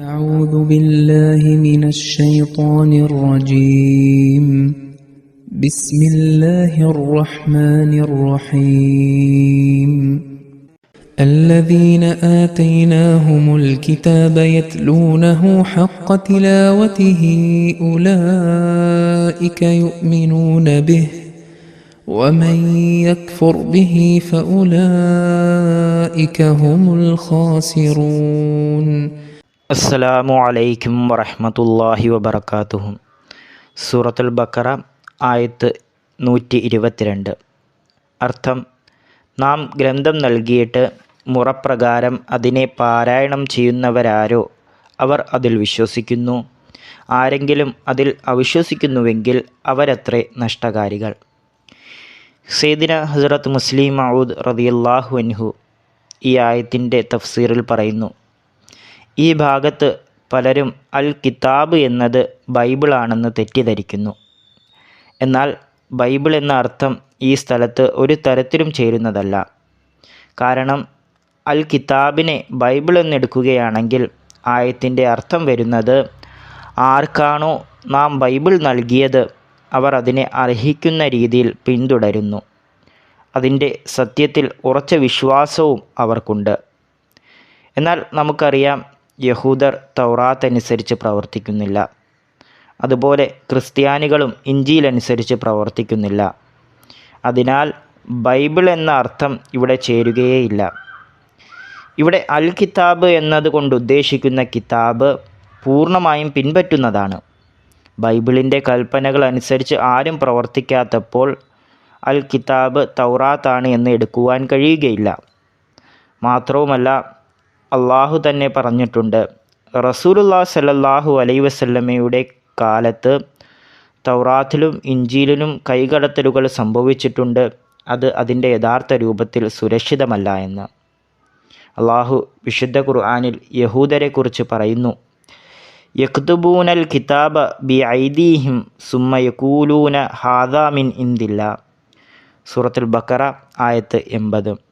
أعوذ بالله من الشيطان الرجيم. بسم الله الرحمن الرحيم. الذين آتيناهم الكتاب يتلونه حق تلاوته أولئك يؤمنون به ومن يكفر به فأولئك هم الخاسرون. അസ്സലാമു അലൈക്കും വറഹമത്തല്ലാഹി വബർക്കാത്തുഹും സൂറത്തുൽ ബക്കറ ആയത്ത് നൂറ്റി ഇരുപത്തിരണ്ട് അർത്ഥം നാം ഗ്രന്ഥം നൽകിയിട്ട് മുറപ്രകാരം അതിനെ പാരായണം ചെയ്യുന്നവരാരോ അവർ അതിൽ വിശ്വസിക്കുന്നു. ആരെങ്കിലും അതിൽ അവിശ്വസിക്കുന്നുവെങ്കിൽ അവരത്രേ നഷ്ടകാരികൾ. സെയ്ദിന ഹസ്രത്ത് മുസ്ലിം മൗദ് റതിയല്ലാഹു അൻഹു ഈ ആയത്തിന്റെ തഫ്സീറിൽ പറയുന്നു ഈ ഭാഗത്ത് പലരും അൽ കിതാബ് എന്നത് ബൈബിളാണെന്ന് തെറ്റിദ്ധരിക്കുന്നു. എന്നാൽ ബൈബിൾ എന്ന അർത്ഥം ഈ സ്ഥലത്ത് ഒരു തരത്തിലും ചേരുന്നതല്ല. കാരണം അൽ കിതാബിനെ ബൈബിൾ എന്നെടുക്കുകയാണെങ്കിൽ ആയത്തിന്റെ അർത്ഥം വരുന്നത് ആർക്കാണോ നാം ബൈബിൾ നൽകിയത് അവർ അതിനെ അർഹിക്കുന്ന രീതിയിൽ പിന്തുടരുന്നു. അതിന്റെ സത്യത്തിൽ ഉറച്ച വിശ്വാസവും അവർക്കുണ്ട്. എന്നാൽ നമുക്കറിയാം യഹൂദർ തൗറാത്ത് അനുസരിച്ച് പ്രവർത്തിക്കുന്നില്ല. അതുപോലെ ക്രിസ്ത്യാനികളും ഇഞ്ചിയിലനുസരിച്ച് പ്രവർത്തിക്കുന്നില്ല. അതിനാൽ ബൈബിൾ എന്ന അർത്ഥം ഇവിടെ ചേരുകയേയില്ല. ഇവിടെ അൽ കിതാബ് എന്നതുകൊണ്ട് ഉദ്ദേശിക്കുന്ന കിതാബ് പൂർണമായും പിൻപറ്റുന്നതാണ്. ബൈബിളിന്റെ കൽപ്പനകൾ അനുസരിച്ച് ആരും പ്രവർത്തിക്കാത്തപ്പോൾ അൽ കിതാബ് തൗറാത്താണ് എന്ന് എടുക്കുവാൻ കഴിയുകയില്ല. മാത്രവുമല്ല അള്ളാഹു തന്നെ പറഞ്ഞിട്ടുണ്ട്. റസൂലുല്ലാ സലല്ലാഹു അലൈ വസല്ലമയുടെ കാലത്ത് തൗറാത്തിലും ഇഞ്ചിയിലും കൈകടത്തലുകൾ സംഭവിച്ചിട്ടുണ്ട്. അത് അതിന്റെ യഥാർത്ഥ രൂപത്തിൽ സുരക്ഷിതമല്ല എന്ന്. അള്ളാഹു വിശുദ്ധ ഖുർആാനിൽ യഹൂദരെക്കുറിച്ച് പറയുന്നു. യക്തുബൂനൽ കിതാബ ബി ഐദീഹിം സുമ്മ യക്കൂലൂന ഹാദാ മിൻ ഇന്ദില്ല സൂറത്തുൽ ബക്കറ ആയത്ത് എൺപത്.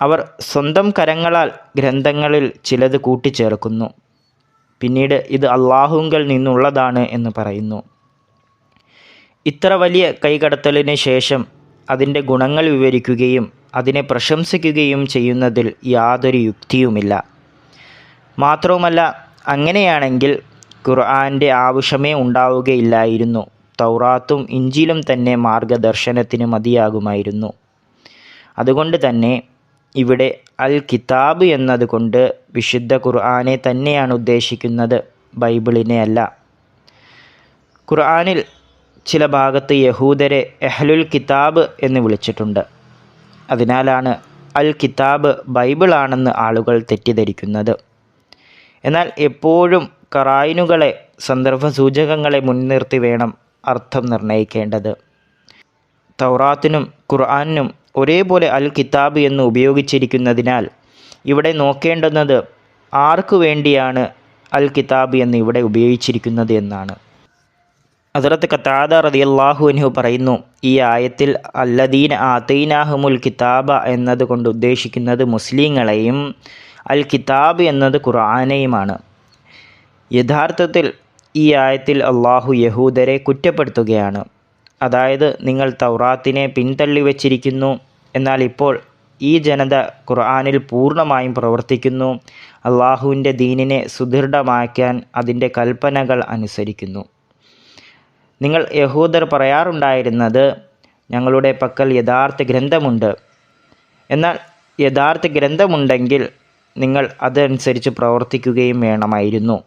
അവർ സ്വന്തം കരങ്ങളാൽ ഗ്രന്ഥങ്ങളിൽ ചിലത് കൂട്ടിച്ചേർക്കുന്നു. പിന്നീട് ഇത് അള്ളാഹുങ്കൽ നിന്നുള്ളതാണ് എന്ന് പറയുന്നു. ഇത്ര വലിയ കൈകടത്തലിന് ശേഷം അതിന്റെ ഗുണങ്ങൾ വിവരിക്കുകയും അതിനെ പ്രശംസിക്കുകയും ചെയ്യുന്നതിൽ യാതൊരു യുക്തിയുമില്ല. മാത്രവുമല്ല അങ്ങനെയാണെങ്കിൽ ഖുർആാന്റെ ആവശ്യമേ ഉണ്ടാവുകയില്ലായിരുന്നു. തൗറാത്തും ഇഞ്ചിലും തന്നെ മാർഗദർശനത്തിന് മതിയാകുമായിരുന്നു. അതുകൊണ്ട് തന്നെ ഇവിടെ അൽ കിതാബ് എന്നതുകൊണ്ട് വിശുദ്ധ ഖുർആനെ തന്നെയാണ് ഉദ്ദേശിക്കുന്നത് ബൈബിളിനെ അല്ല. ഖുർആനിൽ ചില ഭാഗത്ത് യഹൂദരെ എഹ്ലുൽ കിതാബ് എന്ന് വിളിച്ചിട്ടുണ്ട്. അതിനാലാണ് അൽ കിതാബ് ബൈബിളാണെന്ന് ആളുകൾ തെറ്റിദ്ധരിക്കുന്നത്. എന്നാൽ എപ്പോഴും കറായിനുകളെ സന്ദർഭസൂചകങ്ങളെ മുൻനിർത്തി വേണം അർത്ഥം നിർണയിക്കേണ്ടത് തൗറാത്തിനും ഖുർആാനിനും ഒരേപോലെ അൽ കിതാബ് എന്ന് ഉപയോഗിച്ചിരിക്കുന്നതിനാൽ ഇവിടെ നോക്കേണ്ടുന്നത് ആർക്കു വേണ്ടിയാണ് അൽ കിതാബ് എന്ന് ഇവിടെ ഉപയോഗിച്ചിരിക്കുന്നത് എന്നാണ്. ഹസരത്ത് കത്താദ റതിയല്ലാഹു അൻഹു പറയുന്നു ഈ ആയത്തിൽ അല്ലദീൻ ആത്തൈനാഹുമുൽ കിതാബ എന്നതുകൊണ്ട് ഉദ്ദേശിക്കുന്നത് മുസ്ലിങ്ങളെയും അൽ കിതാബ് എന്നത് ഖുർആാനെയുമാണ്. യഥാർത്ഥത്തിൽ ഈ ആയത്തിൽ അള്ളാഹു യഹൂദരെ കുറ്റപ്പെടുത്തുകയാണ്. അതായത് നിങ്ങൾ തൗറാത്തിനെ പിന്തള്ളി വച്ചിരിക്കുന്നു എന്നാൽ ഇപ്പോൾ ഈ ജനത ഖുർആാനിൽ പൂർണമായും പ്രവർത്തിക്കുന്നു. അള്ളാഹുവിന്റെ ദീനിനെ സുദൃഢമാക്കാൻ അതിന്റെ കൽപ്പനകൾ അനുസരിക്കുന്നു. നിങ്ങൾ യഹൂദർ പറയാറുണ്ടായിരുന്നത് ഞങ്ങളുടെ പക്കൽ യഥാർത്ഥ ഗ്രന്ഥമുണ്ട്. എന്നാൽ യഥാർത്ഥ ഗ്രന്ഥമുണ്ടെങ്കിൽ നിങ്ങൾ അതനുസരിച്ച് പ്രവർത്തിക്കുകയും വേണമായിരുന്നു.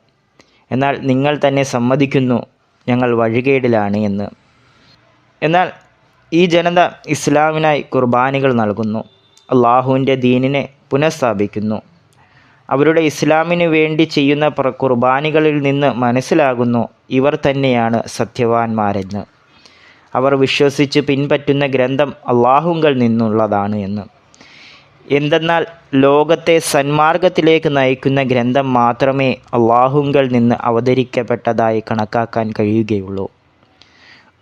എന്നാൽ നിങ്ങൾ തന്നെ സമ്മതിക്കുന്നു ഞങ്ങൾ വഴികേടിലാണ് എന്ന്. എന്നാൽ ഈ ജനത ഇസ്ലാമിനായി കുർബാനികൾ നൽകുന്നു. അള്ളാഹുവിന്റെ ദീനിനെ പുനഃസ്ഥാപിക്കുന്നു. അവരുടെ ഇസ്ലാമിന് വേണ്ടി ചെയ്യുന്ന കുർബാനികളിൽ നിന്ന് മനസ്സിലാകുന്നു ഇവർ തന്നെയാണ് സത്യവാന്മാരെന്ന് അവർ വിശ്വസിച്ച് പിൻപറ്റുന്ന ഗ്രന്ഥം അള്ളാഹുങ്കൽ നിന്നുള്ളതാണ് എന്ന്. എന്തെന്നാൽ ലോകത്തെ സന്മാർഗത്തിലേക്ക് നയിക്കുന്ന ഗ്രന്ഥം മാത്രമേ അള്ളാഹുങ്കൽ നിന്ന് അവതരിക്കപ്പെട്ടതായി കണക്കാക്കാൻ കഴിയുകയുള്ളൂ.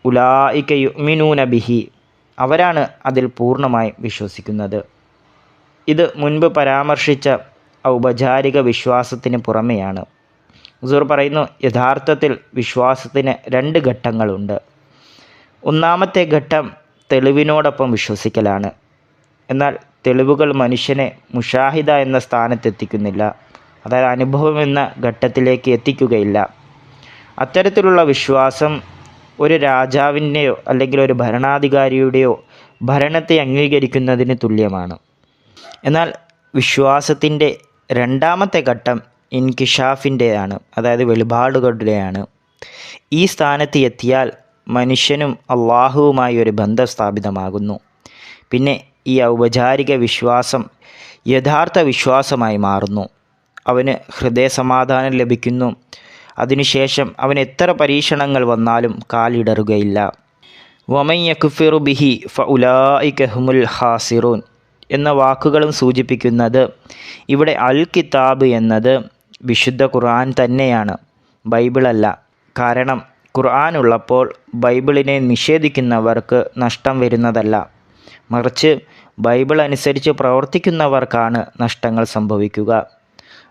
ഉലായിക്ക യുമിനൂന ബിഹി. അവരാണ് അതിൽ പൂർണമായും വിശ്വസിക്കുന്നത്. ഇത് മുൻപ് പരാമർശിച്ച ഔപചാരിക വിശ്വാസത്തിന് പുറമെയാണ്. ഹുസൂർ പറയുന്നു യഥാർത്ഥത്തിൽ വിശ്വാസത്തിന് രണ്ട് ഘട്ടങ്ങളുണ്ട്. ഒന്നാമത്തെ ഘട്ടം തെളിവിനോടൊപ്പം വിശ്വസിക്കലാണ്. എന്നാൽ തെളിവുകൾ മനുഷ്യനെ മുഷാഹിദ എന്ന സ്ഥാനത്തെത്തിക്കുന്നില്ല. അതായത് അനുഭവം എന്ന ഘട്ടത്തിലേക്ക് എത്തിക്കുകയില്ല. അത്തരത്തിലുള്ള വിശ്വാസം ഒരു രാജാവിന്റെയോ അല്ലെങ്കിൽ ഒരു ഭരണാധികാരിയുടെയോ ഭരണത്തെ അംഗീകരിക്കുന്നതിന് തുല്യമാണ്. എന്നാൽ വിശ്വാസത്തിന്റെ രണ്ടാമത്തെ ഘട്ടം ഇൻകിഷാഫിന്റെയാണ് അതായത് വെളിപാടുകളുടെയാണ്. ഈ സ്ഥാനത്ത് എത്തിയാൽ മനുഷ്യനും അള്ളാഹുവുമായി ഒരു ബന്ധം സ്ഥാപിതമാകുന്നു പിന്നെ ഈ ഔപചാരിക വിശ്വാസം യഥാർത്ഥ വിശ്വാസമായി മാറുന്നു. അവന് ഹൃദയസമാധാനം ലഭിക്കുന്നു. അതിനുശേഷം അവൻ എത്ര പരീക്ഷണങ്ങൾ വന്നാലും കാലിടറുകയില്ല. വമൻ യക്ഫിറു ബിഹി ഫഉലായികഹുമുൽ ഹാസിറൂൻ എന്ന വാക്കുകളും സൂചിപ്പിക്കുന്നത് ഇവിടെ അൽ കിതാബ് എന്നത് വിശുദ്ധ ഖുർആൻ തന്നെയാണ് ബൈബിളല്ല കാരണം ഖുർആൻ ഉള്ളപ്പോൾ ബൈബിളിനെ നിഷേധിക്കുന്നവർക്ക് നഷ്ടം വരുന്നതല്ല. മറിച്ച് ബൈബിൾ അനുസരിച്ച് പ്രവർത്തിക്കുന്നവർക്കാണ് നഷ്ടങ്ങൾ സംഭവിക്കുക.